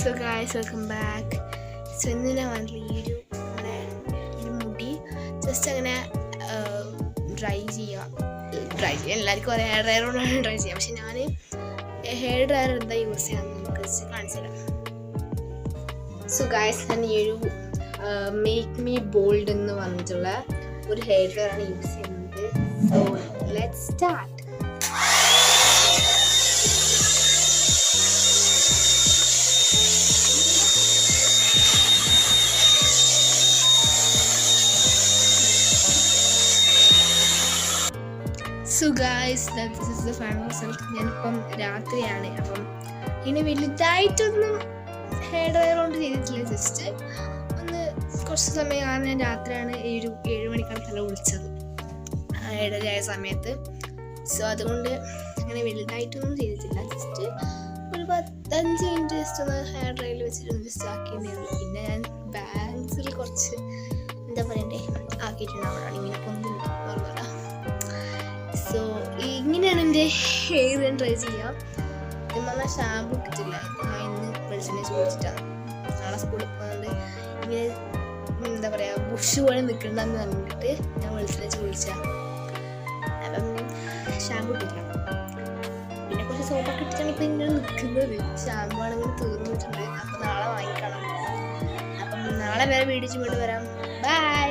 So guys welcome back so ഇന്ന് ഞാൻ വന്നിട്ടുള്ള ഈ ഒരു നമ്മുടെ മുടി ജസ്റ്റ് അങ്ങനെ ഡ്രൈ ചെയ്യുക. ഡ്രൈ ചെയ്യുക എല്ലാവർക്കും ഒരു ഹെയർ ഡ്രയർ കൊണ്ടാണ് ഡ്രൈ ചെയ്യുക. പക്ഷെ ഞാൻ ഹെയർ ഡ്രയർ എന്താ യൂസ് ചെയ്യാമെന്ന് നമുക്ക് കാണിച്ചു തരാം. സോ ഗായ്സ് ഞാൻ ഈ ഒരു മേക്ക് മീ ബോൾഡ് എന്ന് പറഞ്ഞിട്ടുള്ള ഒരു ഹെയർ ഡ്രയറാണ് യൂസ് ചെയ്യുന്നത്. സോ ലെറ്റ് സ്റ്റാർട്ട് സോ ഞാനിപ്പം രാത്രിയാണ്. അപ്പം ഇനി വലുതായിട്ടൊന്നും ഹെയർ ഡ്രയർ കൊണ്ട് ചെയ്തിട്ടില്ല ജസ്റ്റ് ഒന്ന് കുറച്ച് സമയം കാരണം ഞാൻ രാത്രിയാണ് ഏഴു ഏഴു മണിക്കാണ് തല വിളിച്ചത് ഏഴരയായ സമയത്ത്. സോ അതുകൊണ്ട് അങ്ങനെ വലുതായിട്ടൊന്നും ചെയ്തിട്ടില്ല. ജസ്റ്റ് ഒരു പത്തഞ്ച് മിനിറ്റ് ജസ്റ്റ് ഒന്ന് ഹെയർ ഡ്രയറിൽ വെച്ചിട്ട് ജസ്റ്റ് ആക്കിയിട്ടുണ്ടായിരുന്നു. പിന്നെ ഞാൻ ബാങ്ക്സിൽ കുറച്ച് എന്താ പറയണ്ടേ? ആക്കിയിട്ടുണ്ടാവണം ഇങ്ങനെ ഒന്നും എന്റെ ഹെയർ ട്രൈ ചെയ്യാം. ഇമ്മ ഷാമ്പു കിട്ടില്ല ഞാൻ ഇന്ന് വെളിച്ചെണ്ണ ചോദിച്ചിട്ടാണ് നാളെ സ്കൂളിൽ പോകുന്നത് ഇങ്ങനെ എന്താ പറയുക ബുഷ് പോലെ നിൽക്കണ്ടെന്ന് പറഞ്ഞിട്ട് ഞാൻ വെളിച്ചെണ്ണ ചോദിച്ചാണ് അപ്പം ഷാമ്പു കിട്ടില്ല പിന്നെ കുറച്ച് സോപ്പൊക്കെ ഇട്ടിട്ടാണ് ഇപ്പം ഇങ്ങനെ നിൽക്കുന്നത് ഷാമ്പു ആണെങ്കിൽ തീർന്നിട്ടുണ്ട് അപ്പം നാളെ വാങ്ങിക്കണം. അപ്പം നാളെ വരെ വീഡിയോ കൊണ്ട് വരാം. ബൈ